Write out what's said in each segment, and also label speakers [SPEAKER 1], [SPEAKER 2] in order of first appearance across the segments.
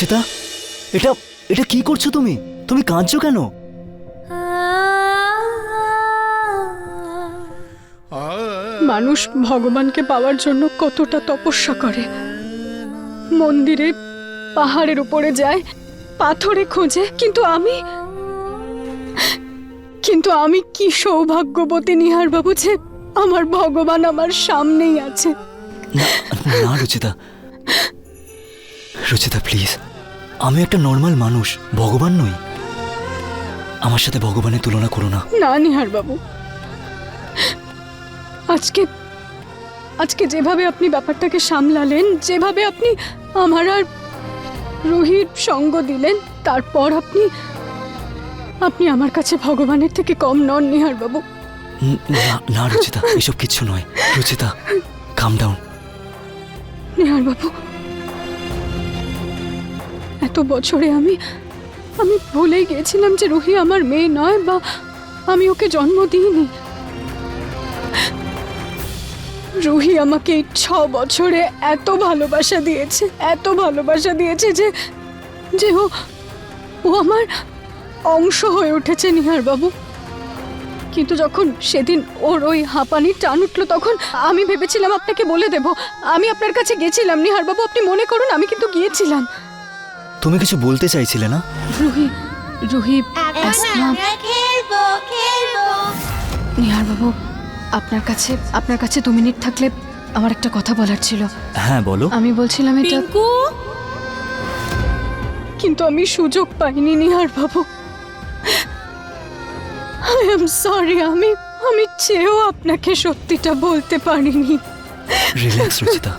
[SPEAKER 1] রচিতা এটা এটা কি করছ তুমি? তুমি কাঁদছো কেন?
[SPEAKER 2] মানুষ ভগবানকে পাওয়ার জন্য কতটা তপস্যা করে। মন্দিরে পাহাড়ের উপরে যায় পাথরে খোঁজে কিন্তু আমি কিন্তু আমি কি সৌভাগ্যবতী নিহার বাবু যে আমার ভগবান আমার সামনেই আছে।
[SPEAKER 1] না রচিতা। রচিতা প্লিজ। আমি একটা নর্মাল মানুষ ভগবান নই। আমার সাথে ভগবানের তুলনা করো না।
[SPEAKER 2] না নিহার বাবু। আজকে আজকে যেভাবে আপনি ব্যাপারটাকে সামলালেন যেভাবে আপনি আমার আর রোহিত সঙ্গ দিলেন তারপর আপনি আপনি আমার কাছে ভগবানের থেকে কম নন নিহার বাবু।
[SPEAKER 1] না না রচিতা এসব কিচ্ছু নয়। রচিতা কাম ডাউন
[SPEAKER 2] নিহার বাবু বছরে আমি আমি ভুলেই গিয়েছিলাম যে রুহি আমার মেয়ে নয় বা আমি ওকে জন্ম দিইনি। রুহি আমাকে এই ছ বছরে এত ভালোবাসা দিয়েছে, এত ভালোবাসা দিয়েছে যে যে ও ও আমার অংশ হয়ে উঠেছে নিহার বাবু। কিন্তু যখন সেদিন ওর ওই হাঁপানির টান উঠল তখন আমি ভেবেছিলাম আপনাকে বলে দেব। আমি আপনার কাছে গেছিলাম, নিহার বাবু, আপনি মনে করুন আমি কিন্তু গিয়েছিলাম।
[SPEAKER 1] তুমি কিছু বলতে চাইছিলে না?
[SPEAKER 2] রুহি রুহি
[SPEAKER 3] খেলব
[SPEAKER 2] নিহার বাবু আপনার কাছে আপনার কাছে দু মিনিট থাকলে আমার একটা কথা বলার ছিল।
[SPEAKER 1] হ্যাঁ বলো।
[SPEAKER 2] আমি বলছিলাম এটা কিন্তু আমি সুযোগ পাইনি নিহার বাবু। আই এম সরি আমি আমি চেয়েও আপনাকে সত্যিটা বলতে পারিনি।
[SPEAKER 1] Relax রচিতা।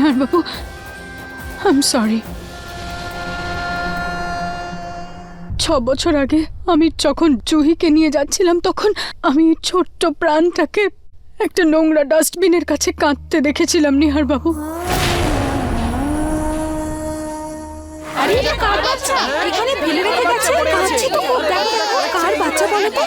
[SPEAKER 2] Nihar Babu I am sorry ছ বছর আগে আমি যখন জুহিকে নিয়ে যাচ্ছিলাম, তখন আমি ছোট্ট প্রাণটাকে একটা নোংরা ডাস্টবিনের কাছে কাঁদতে দেখেছিলাম নিহার বাবু
[SPEAKER 3] আরে, এটা কার বাচ্চা? এখানে ফেলে রেখে গেছে? কাঁদছে তো কার বাচ্চা বলো তো?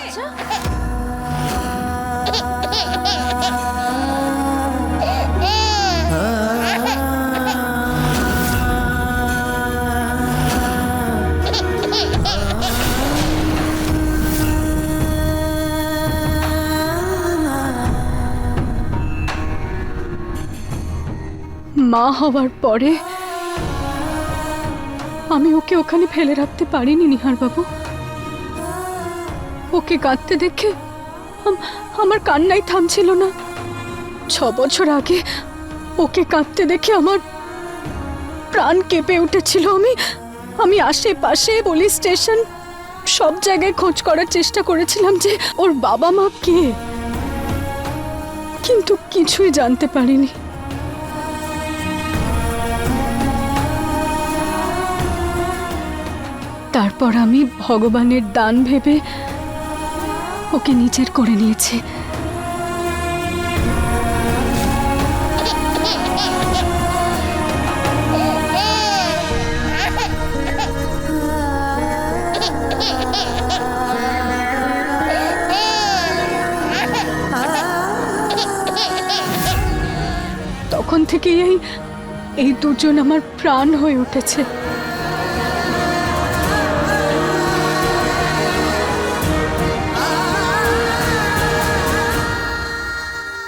[SPEAKER 2] মা হওয়ার পরে আমি ওকে ওখানে ফেলে রাখতে পারিনি নিহার বাবু ওকে কাঁদতে দেখে আমার কান্নাই থামছিল না। ছ বছর আগে ওকে কাঁদতে দেখে আমার প্রাণ কেঁপে উঠেছিল। আমি আমি আশেপাশে পুলিশ স্টেশন সব জায়গায় খোঁজ করার চেষ্টা করেছিলাম যে ওর বাবা মা কে। কিন্তু কিছুই জানতে পারিনি। তারপর আমি ভগবানের দান ভেবে ওকে নিজের করে নিয়েছি। তখন এই এই দুজন আমার প্রাণ হয়ে উঠেছে।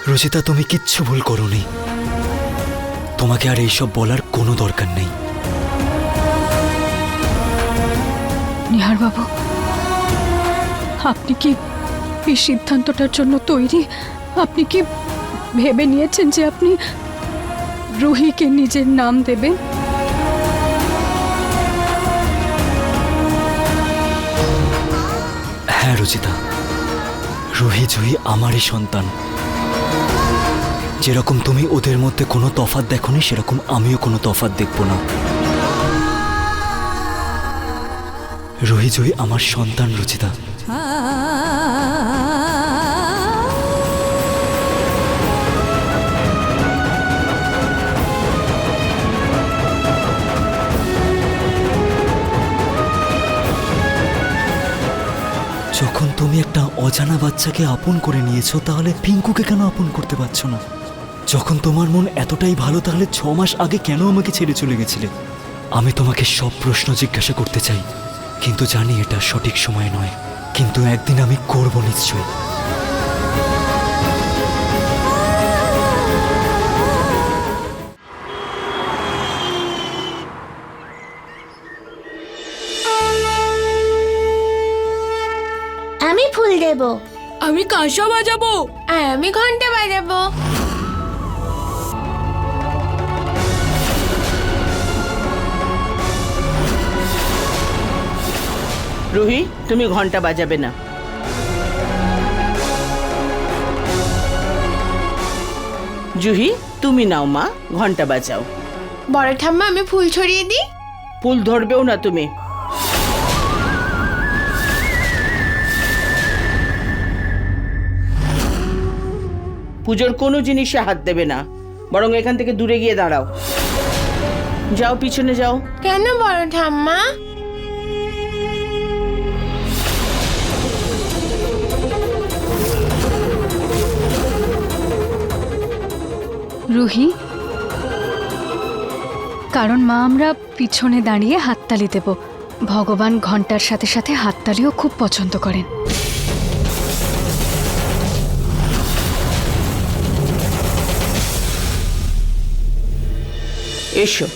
[SPEAKER 1] রুচিতা তুমি কিচ্ছু ভুল করনি। তোমাকে আর এইসব বলার কোনো দরকার নেই।
[SPEAKER 2] নিহার বাবু আপনি কি এই সিদ্ধান্তটার জন্য তৈরি? আপনি কি ভেবে নিয়েছেন যে আপনি রুহিকে নিজের নাম দেবেন?
[SPEAKER 1] হ্যাঁ রুচিতা রুহি জুহি আমারই সন্তান। যেরকম তুমি ওদের মধ্যে কোনো তফাৎ দেখনি, সেরকম আমিও কোনো তফাত দেখব না। রুহি জুহি আমার সন্তান রচিতা। যখন তুমি একটা অজানা বাচ্চাকে আপন করে নিয়েছো, তাহলে পিঙ্কুকে কেন আপন করতে পারছ না? যখন তোমার মন এতটাই ভালো তাহলে ছ মাস আগে কেন আমাকে ছেড়ে চলে গেছিলে? আমি তোমাকে সব প্রশ্ন জিজ্ঞাসা করতে চাই কিন্তু জানি এটা সঠিক সময় নয়। কিন্তু একদিন আমি করব নিশ্চয়ই
[SPEAKER 4] আমি ফুল দেব।
[SPEAKER 3] আমি কাঁসা বাজাবো।
[SPEAKER 4] আর আমি ঘণ্টা বাজাবো।
[SPEAKER 5] রুহি তুমি ঘণ্টা বাজাবে না। জুহি তুমি নাও মা ঘণ্টা বাজাও।
[SPEAKER 4] বড় ঠাম্মা আমি ফুল ছড়িয়ে দিই?
[SPEAKER 5] ফুল ধরবেও না তুমি। পুজোর কোনো জিনিসে হাত দেবে না। বরং এখান থেকে দূরে গিয়ে দাঁড়াও। যাও পিছনে যাও।
[SPEAKER 4] কেন বড় ঠাম্মা?
[SPEAKER 2] রুহি। কারণ মা, আমরা পিছনে দাঁড়িয়ে হাততালি দেব। ভগবান ঘণ্টার সাথে সাথে হাততালিও খুব পছন্দ করেন।
[SPEAKER 5] এসো।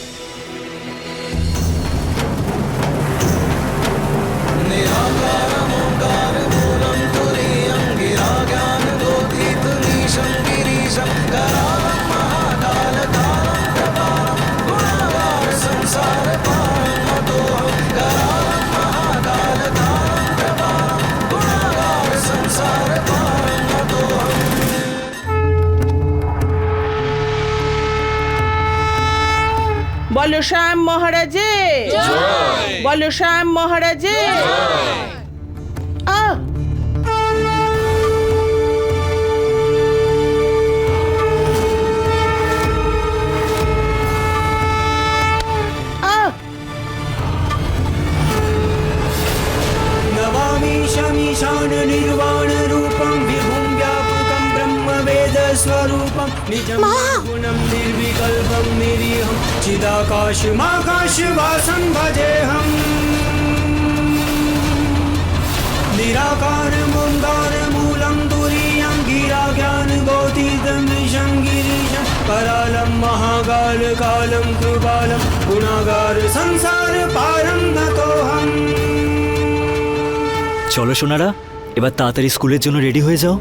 [SPEAKER 5] বলো শ্যাম মহারাজে। বলো শ্যাম মহারাজে। আহ!
[SPEAKER 6] Shana Nirvana स्वरूपं निजं गुणं निर्विकल्पं निरीहं चिदाकाशमाकाशवासं भजेऽहम् निराकारमोङ्कारमूलं तुरीयं गिराज्ञानगोतीतं विषं गिरीशं करालं महाकालकालं कृपालं गुणागार संसारपारं गतोऽहम्
[SPEAKER 1] চলো সোনারা এবার তাড়াতাড়ি স্কুলের জন্য রেডি হয়ে যাও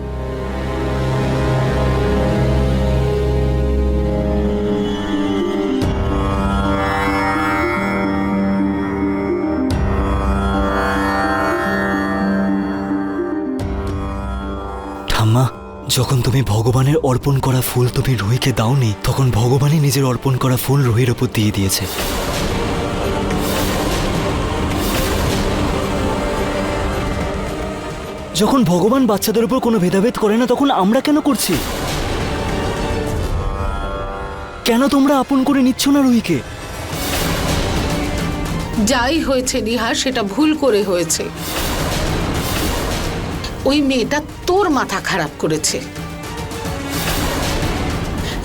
[SPEAKER 1] যখন তুমি ভগবানের অর্পণ করা ফুল তুমি রুহিকে দাওনি, তখন ভগবানই নিজের অর্পণ করা ফুল রুহির ওপর দিয়ে দিয়েছে। যখন ভগবান বাচ্চাদের উপর কোনো ভেদাভেদ করে না, তখন আমরা কেন করছি? কেন তোমরা আপন করে নিচ্ছ না রুহিকে?
[SPEAKER 7] যাই হয়েছে, নিহার, সেটা ভুল করে হয়েছে। ওই মেয়েটা তোর মাথা খারাপ করেছে।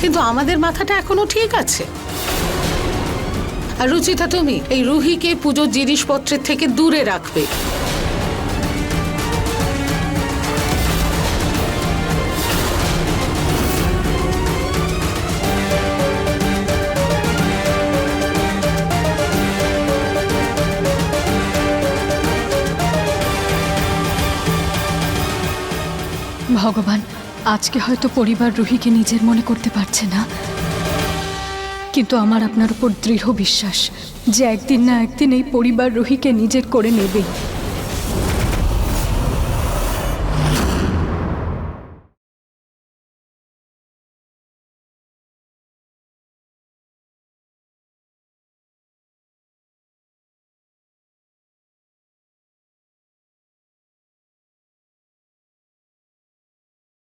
[SPEAKER 7] কিন্তু আমাদের মাথাটা এখনও ঠিক আছে। আর রুচিতা, তুমি এই রুহিকে পুজোর জিনিসপত্রের থেকে দূরে রাখবে।
[SPEAKER 2] আজকে হয়তো পরিবার রুহিকে নিজের মনে করতে পারছে না। কিন্তু আমার আপনার উপর দৃঢ় বিশ্বাস যে একদিন না একদিন এই পরিবার রুহিকে নিজের করে নেবেই।